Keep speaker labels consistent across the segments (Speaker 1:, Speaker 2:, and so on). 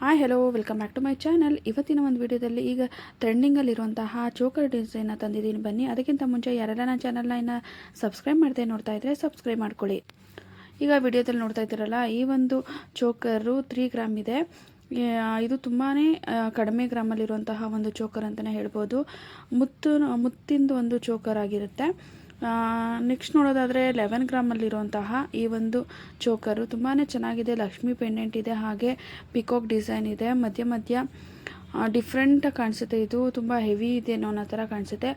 Speaker 1: Hi hello welcome back to my channel ಇವತ್ತಿನ ಒಂದು ವಿಡಿಯೋದಲ್ಲಿ ಈಗ ಟ್ರೆಂಡಿಂಗಲ್ಲಿರುವಂತಹ ಚೋಕರ್ ಡಿಸೈನ್ನ ತಂದಿದ್ದೀನಿ. ಬನ್ನಿ, ಅದಕ್ಕಿಂತ ಮುಂಚೆ ಯಾರೆಲ್ಲ ನನ್ನ ಚಾನಲ್ನ ಇನ್ನು ಸಬ್ಸ್ಕ್ರೈಬ್ ಮಾಡದೆ ನೋಡ್ತಾ ಇದ್ದರೆ ಸಬ್ಸ್ಕ್ರೈಬ್ ಮಾಡ್ಕೊಳ್ಳಿ. ಈಗ ವಿಡಿಯೋದಲ್ಲಿ ನೋಡ್ತಾ ಇದ್ದೀರಲ್ಲ, ಈ ಒಂದು ಚೋಕರು ತ್ರೀ ಗ್ರಾಮ್ ಇದೆ. ಇದು ತುಂಬಾ ಕಡಿಮೆ ಗ್ರಾಮಲ್ಲಿರುವಂತಹ ಒಂದು ಚೋಕರ್ ಅಂತಲೇ ಹೇಳ್ಬೋದು. ಮುತ್ತು, ಮುತ್ತಿಂದು ಒಂದು ಚೋಕರ್ ಆಗಿರುತ್ತೆ. ನೆಕ್ಸ್ಟ್ ನೋಡೋದಾದರೆ ಲೆವೆನ್ ಗ್ರಾಮಲ್ಲಿರುವಂತಹ ಈ ಒಂದು ಚೋಕರು ತುಂಬಾ ಚೆನ್ನಾಗಿದೆ, ಲಕ್ಷ್ಮಿ ಪೆಂಡೆಂಟ್ ಇದೆ, ಹಾಗೆ ಪಿಕಾಕ್ ಡಿಸೈನ್ ಇದೆ. ಮಧ್ಯ ಮಧ್ಯ ಡಿಫ್ರೆಂಟಾಗಿ ಕಾಣಿಸುತ್ತೆ. ಇದು ತುಂಬ ಹೆವಿ ಇದೆ ಅನ್ನೋ ಅನ್ನೋ ಥರ ಕಾಣಿಸುತ್ತೆ.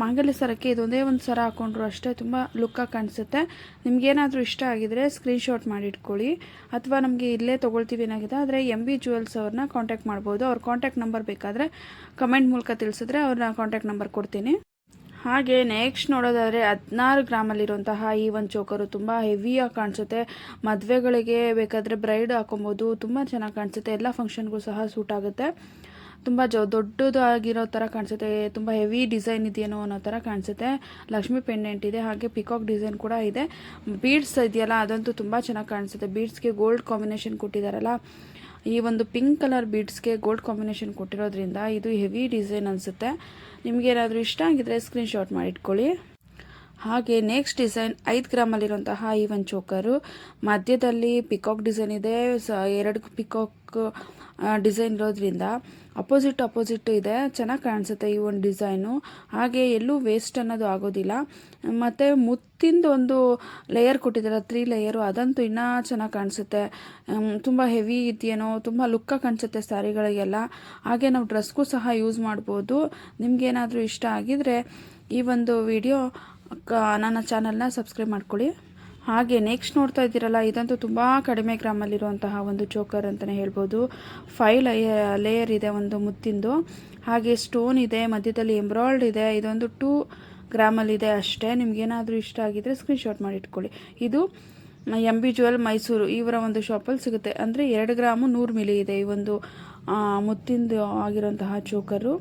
Speaker 1: ಮಾಂಗಲ್ಯ ಸರಕ್ಕೆ ಇದೊಂದೇ ಒಂದು ಸರ ಹಾಕೊಂಡ್ರು ಅಷ್ಟೇ ತುಂಬ ಲುಕ್ಕಾಗಿ ಕಾಣಿಸುತ್ತೆ. ನಿಮಗೇನಾದರೂ ಇಷ್ಟ ಆಗಿದರೆ ಸ್ಕ್ರೀನ್ಶಾಟ್ ಮಾಡಿ ಇಟ್ಕೊಳ್ಳಿ ಅಥವಾ ನಮಗೆ ಇಲ್ಲೇ ತೊಗೊಳ್ತೀವಿ ಏನಾಗಿದೆ, ಆದರೆ ಎಂ ಬಿ ಜುವೆಲ್ಸ್ ಅವ್ರನ್ನ ಕಾಂಟ್ಯಾಕ್ಟ್ ಮಾಡ್ಬೋದು. ಅವ್ರ ಕಾಂಟ್ಯಾಕ್ಟ್ ನಂಬರ್ ಬೇಕಾದರೆ ಕಮೆಂಟ್ ಮೂಲಕ ತಿಳಿಸಿದ್ರೆ ಅವ್ರನ್ನ ಕಾಂಟ್ಯಾಕ್ಟ್ ನಂಬರ್ ಕೊಡ್ತೀನಿ. ಹಾಗೆ ನೆಕ್ಸ್ಟ್ ನೋಡೋದಾದರೆ ಹದಿನಾರು ಗ್ರಾಮಲ್ಲಿರುವಂತಹ ಈ ಒಂದು ಚೋಕರು ತುಂಬ ಹೆವಿಯಾಗಿ ಕಾಣಿಸುತ್ತೆ. ಮದುವೆಗಳಿಗೆ ಬೇಕಾದರೆ ಬ್ರೈಡ್ ಹಾಕೊಬೋದು, ತುಂಬ ಚೆನ್ನಾಗಿ ಕಾಣಿಸುತ್ತೆ. ಎಲ್ಲ ಫಂಕ್ಷನ್ಗೂ ಸಹ ಸೂಟ್ ಆಗುತ್ತೆ. ತುಂಬ ಜೊ, ದೊಡ್ಡದಾಗಿರೋ ಥರ ಕಾಣಿಸುತ್ತೆ. ತುಂಬ ಹೆವಿ ಡಿಸೈನ್ ಇದೆಯೇನೋ ಅನ್ನೋ ಥರ ಕಾಣಿಸುತ್ತೆ. ಲಕ್ಷ್ಮಿ ಪೆಂಡೆಂಟ್ ಇದೆ, ಹಾಗೆ ಪಿಕಾಕ್ ಡಿಸೈನ್ ಕೂಡ ಇದೆ. ಬೀಡ್ಸ್ ಇದೆಯಲ್ಲ, ಅದಂತೂ ತುಂಬ ಚೆನ್ನಾಗಿ ಕಾಣಿಸುತ್ತೆ. ಬೀಡ್ಸ್ಗೆ ಗೋಲ್ಡ್ ಕಾಂಬಿನೇಷನ್ ಕೊಟ್ಟಿದ್ದಾರಲ್ಲ ಈ ಒಂದು ಪಿಂಕ್ ಕಲರ್ ಬೀಡ್ಸ್ಗೆ ಗೋಲ್ಡ್ ಕಾಂಬಿನೇಷನ್ ಕೊಟ್ಟಿರೋದ್ರಿಂದ ಇದು ಹೆವಿ ಡಿಸೈನ್ ಅನಿಸುತ್ತೆ. ನಿಮಗೇನಾದರೂ ಇಷ್ಟ ಆಗಿದ್ರೆ ಸ್ಕ್ರೀನ್ಶಾಟ್ ಮಾಡಿ ಇಟ್ಕೊಳ್ಳಿ ಹಾಗೆ ನೆಕ್ಸ್ಟ್ ಡಿಸೈನ್ ಐದು ಗ್ರಾಮಲ್ಲಿರುವಂತಹ ಈ ಒಂದು ಚೋಕರು ಮಧ್ಯದಲ್ಲಿ ಪಿಕಾಕ್ ಡಿಸೈನ್ ಇದೆ, ಸ ಎರಡು ಪಿಕಾಕ್ ಡಿಸೈನ್ ಇರೋದ್ರಿಂದ ಅಪೋಸಿಟ್ ಅಪೋಸಿಟ್ ಇದೆ, ಚೆನ್ನಾಗಿ ಕಾಣಿಸುತ್ತೆ ಈ ಒಂದು ಡಿಸೈನು ಹಾಗೆ ಎಲ್ಲೂ ವೇಸ್ಟ್ ಅನ್ನೋದು ಆಗೋದಿಲ್ಲ. ಮತ್ತು ಮುತ್ತಿಂದು ಒಂದು ಲೇಯರ್ ಕೊಟ್ಟಿದ್ದಾರೆ ತ್ರೀ ಲೇಯರು ಅದಂತೂ ಇನ್ನೂ ಚೆನ್ನಾಗಿ ಕಾಣಿಸುತ್ತೆ. ತುಂಬ ಹೆವಿ ಇದೆಯೇನೋ, ತುಂಬ ಲುಕ್ಕ ಕಾಣಿಸುತ್ತೆ ಸ್ಯಾರಿಗಳಿಗೆಲ್ಲ. ಹಾಗೆ ನಾವು ಡ್ರೆಸ್ಗೂ ಸಹ ಯೂಸ್ ಮಾಡ್ಬೋದು. ನಿಮಗೇನಾದರೂ ಇಷ್ಟ ಆಗಿದರೆ ಈ ಒಂದು ವಿಡಿಯೋ ನನ್ನ ಚಾನಲ್ನ ಸಬ್ಸ್ಕ್ರೈಬ್ ಮಾಡ್ಕೊಳ್ಳಿ. ಹಾಗೆ ನೆಕ್ಸ್ಟ್ ನೋಡ್ತಾ ಇದ್ದೀರಲ್ಲ, ಇದಂತೂ ತುಂಬ ಕಡಿಮೆ ಗ್ರಾಮಲ್ಲಿರುವಂತಹ ಒಂದು ಚೋಕರ್ ಅಂತಲೇ ಹೇಳ್ಬೋದು. ಲಯ ಲೇಯರ್ ಇದೆ ಒಂದು ಮುತ್ತಿಂದು. ಹಾಗೆ ಸ್ಟೋನ್ ಇದೆ, ಮಧ್ಯದಲ್ಲಿ ಎಂಬ್ರಾಯ್ಡ್ ಇದೆ, ಇದೊಂದು ಟೂ ಗ್ರಾಮಲ್ಲಿದೆ ಅಷ್ಟೇ. ನಿಮ್ಗೇನಾದರೂ ಇಷ್ಟ ಆಗಿದ್ದರೆ ಸ್ಕ್ರೀನ್ಶಾಟ್ ಮಾಡಿ ಇಟ್ಕೊಳ್ಳಿ. ಇದು ಎಂ ಬಿ ಜುವೆಲ್ ಮೈಸೂರು ಇವರ ಒಂದು ಶಾಪಲ್ಲಿ ಸಿಗುತ್ತೆ. ಅಂದರೆ ಎರಡು ಗ್ರಾಮು ನೂರು ಮಿಲಿ ಇದೆ ಈ ಒಂದು ಮುತ್ತಿಂದು ಆಗಿರುವಂತಹ ಚೋಕರು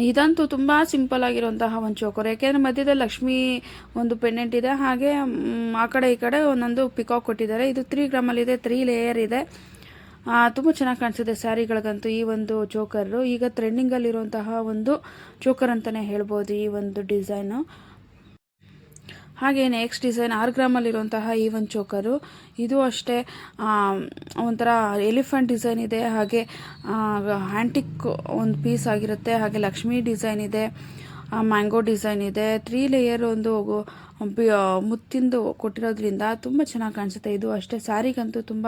Speaker 1: ಇದಂತೂ ತುಂಬ ಸಿಂಪಲ್ ಆಗಿರುವಂತಹ ಒಂದು ಚೋಕರ್. ಯಾಕೆಂದರೆ ಮಧ್ಯದಲ್ಲಿ ಲಕ್ಷ್ಮಿ ಒಂದು ಪೆಂಡೆಂಟ್ ಇದೆ. ಹಾಗೆ ಆ ಕಡೆ ಈ ಕಡೆ ಒಂದೊಂದು ಪಿಕಾಕ್ ಕೊಟ್ಟಿದ್ದಾರೆ. ಇದು ತ್ರೀ ಗ್ರಾಮಲ್ಲಿದೆ ತ್ರೀ ಲೇಯರ್ ಇದೆ. ತುಂಬ ಚೆನ್ನಾಗಿ ಕಾಣಿಸುತ್ತೆ ಸ್ಯಾರಿಗಳಿಗಂತೂ ಈ ಒಂದು ಚೋಕರು. ಈಗ ಟ್ರೆಂಡಿಂಗಲ್ಲಿರುವಂತಹ ಒಂದು ಚೋಕರ್ ಅಂತಲೇ ಹೇಳ್ಬೋದು ಈ ಒಂದು ಡಿಸೈನು ಹಾಗೆ ನೆಕ್ಸ್ಟ್ ಡಿಸೈನ್ ಆರು ಗ್ರಾಮಲ್ಲಿರುವಂತಹ ಈ ಒಂದು ಚೋಕರು ಇದು ಅಷ್ಟೇ ಒಂಥರ ಎಲಿಫೆಂಟ್ ಡಿಸೈನ್ ಇದೆ, ಹಾಗೆ ಹ್ಯಾಂಟಿಕ್ ಒಂದು ಪೀಸ್ ಆಗಿರುತ್ತೆ, ಹಾಗೆ ಲಕ್ಷ್ಮಿ ಡಿಸೈನ್ ಇದೆ ಮ್ಯಾಂಗೋ ಡಿಸೈನ್ ಇದೆ. ತ್ರೀ ಲೇಯರ್ ಒಂದು ಮುತ್ತಿಂದು ಕೊಟ್ಟಿರೋದ್ರಿಂದ ತುಂಬ ಚೆನ್ನಾಗಿ ಕಾಣಿಸುತ್ತೆ. ಇದು ಅಷ್ಟೇ ಸ್ಯಾರಿಗಂತೂ ತುಂಬ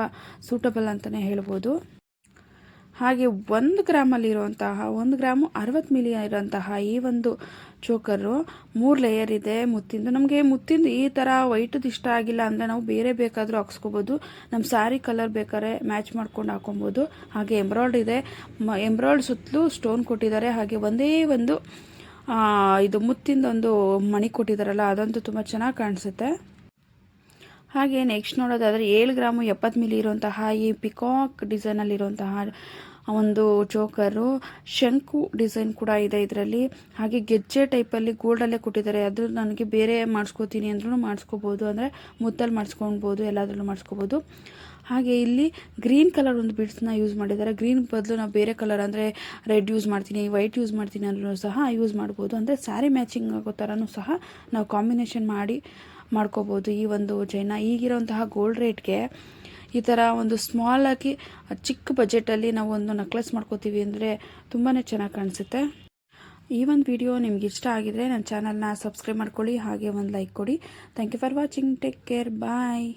Speaker 1: ಸೂಟಬಲ್ ಅಂತಲೇ ಹೇಳ್ಬೋದು. ಹಾಗೆ ಒಂದು ಗ್ರಾಮಲ್ಲಿರುವಂತಹ, ಒಂದು ಗ್ರಾಮು ಅರವತ್ತು ಮಿಲಿ ಇರೋಂತಹ ಈ ಒಂದು ಚೋಕರು, ಮೂರು ಲೇಯರ್ ಇದೆ ಮುತ್ತಿಂದು. ನಮಗೆ ಮುತ್ತಿಂದು ಈ ಥರ ವೈಟದ್ದು ಇಷ್ಟ ಆಗಿಲ್ಲ ಅಂದರೆ ನಾವು ಬೇರೆ ಬೇಕಾದರೂ ಹಾಕ್ಸ್ಕೊಬೋದು. ನಮ್ಮ ಸ್ಯಾರಿ ಕಲರ್ ಬೇಕಾದ್ರೆ ಮ್ಯಾಚ್ ಮಾಡ್ಕೊಂಡು ಹಾಕೊಬೋದು ಹಾಗೆ ಎಂಬ್ರಾಯ್ಡ್ ಇದೆ. ಎಂಬ್ರಾಯ್ಡ್ ಸುತ್ತಲೂ ಸ್ಟೋನ್ ಕೊಟ್ಟಿದ್ದಾರೆ. ಹಾಗೆ ಒಂದೇ ಒಂದು ಇದು ಮುತ್ತಿಂದೊಂದು ಮಣಿ ಕೊಟ್ಟಿದ್ದಾರಲ್ಲ, ಅದಂತೂ ತುಂಬ ಚೆನ್ನಾಗಿ ಕಾಣಿಸುತ್ತೆ. ಹಾಗೆ ನೆಕ್ಸ್ಟ್ ನೋಡೋದಾದರೆ ಏಳು ಗ್ರಾಮು ಎಪ್ಪತ್ತು ಮಿಲಿ ಇರುವಂತಹ ಈ ಪಿಕಾಕ್ ಡಿಸೈನಲ್ಲಿರುವಂತಹ ಒಂದು ಚೋಕರು ಶಂಕು ಡಿಸೈನ್ ಕೂಡ ಇದೆ ಇದರಲ್ಲಿ. ಹಾಗೆ ಗೆಜ್ಜೆ ಟೈಪಲ್ಲಿ ಗೋಲ್ಡಲ್ಲೇ ಕೊಟ್ಟಿದ್ದಾರೆ. ಅದು ನನಗೆ ಬೇರೆ ಮಾಡಿಸ್ಕೋತೀನಿ ಅಂದ್ರೂ ಮಾಡಿಸ್ಕೋಬೋದು. ಅಂದರೆ ಮುತ್ತಲ್ಲಿ ಮಾಡಿಸ್ಕೊಳ್ಬೋದು ಎಲ್ಲದರಲ್ಲೂ ಮಾಡಿಸ್ಕೋಬೋದು. ಹಾಗೆ ಇಲ್ಲಿ ಗ್ರೀನ್ ಕಲರ್ ಒಂದು ಬಿಡ್ಸ್ನ ಯೂಸ್ ಮಾಡಿದ್ದಾರೆ. ಗ್ರೀನ್ ಬದಲು ನಾವು ಬೇರೆ ಕಲರ್ ಅಂದರೆ ರೆಡ್ ಯೂಸ್ ಮಾಡ್ತೀನಿ ವೈಟ್ ಯೂಸ್ ಮಾಡ್ತೀನಿ ಅಂದ್ರೂ ಸಹ ಯೂಸ್ ಮಾಡ್ಬೋದು. ಅಂದರೆ ಸ್ಯಾರಿ ಮ್ಯಾಚಿಂಗ್ ಆಗೋ ಥರನೂ ಸಹ ನಾವು ಕಾಂಬಿನೇಷನ್ ಮಾಡಿ ಮಾಡ್ಕೋಬೋದು ಈ ಒಂದು ಜೈನ. ಈಗಿರೋಂತಹ ಗೋಲ್ಡ್ ರೇಟ್ಗೆ ಈ ಥರ ಒಂದು ಸ್ಮಾಲ್ ಆಗಿ ಚಿಕ್ಕ ಬಜೆಟಲ್ಲಿ ನಾವು ಒಂದು ನಕ್ಲೆಸ್ ಮಾಡ್ಕೋತೀವಿ ಅಂದರೆ ತುಂಬಾ ಚೆನ್ನಾಗಿ ಕಾಣಿಸುತ್ತೆ. ಈ ಒಂದು ವಿಡಿಯೋ ನಿಮ್ಗೆ ಇಷ್ಟ ಆಗಿದ್ರೆ ನನ್ನ ಚಾನಲ್ನ ಸಬ್ಸ್ಕ್ರೈಬ್ ಮಾಡ್ಕೊಳ್ಳಿ, ಹಾಗೆ ಒಂದು ಲೈಕ್ ಕೊಡಿ. Thank you for watching take care bye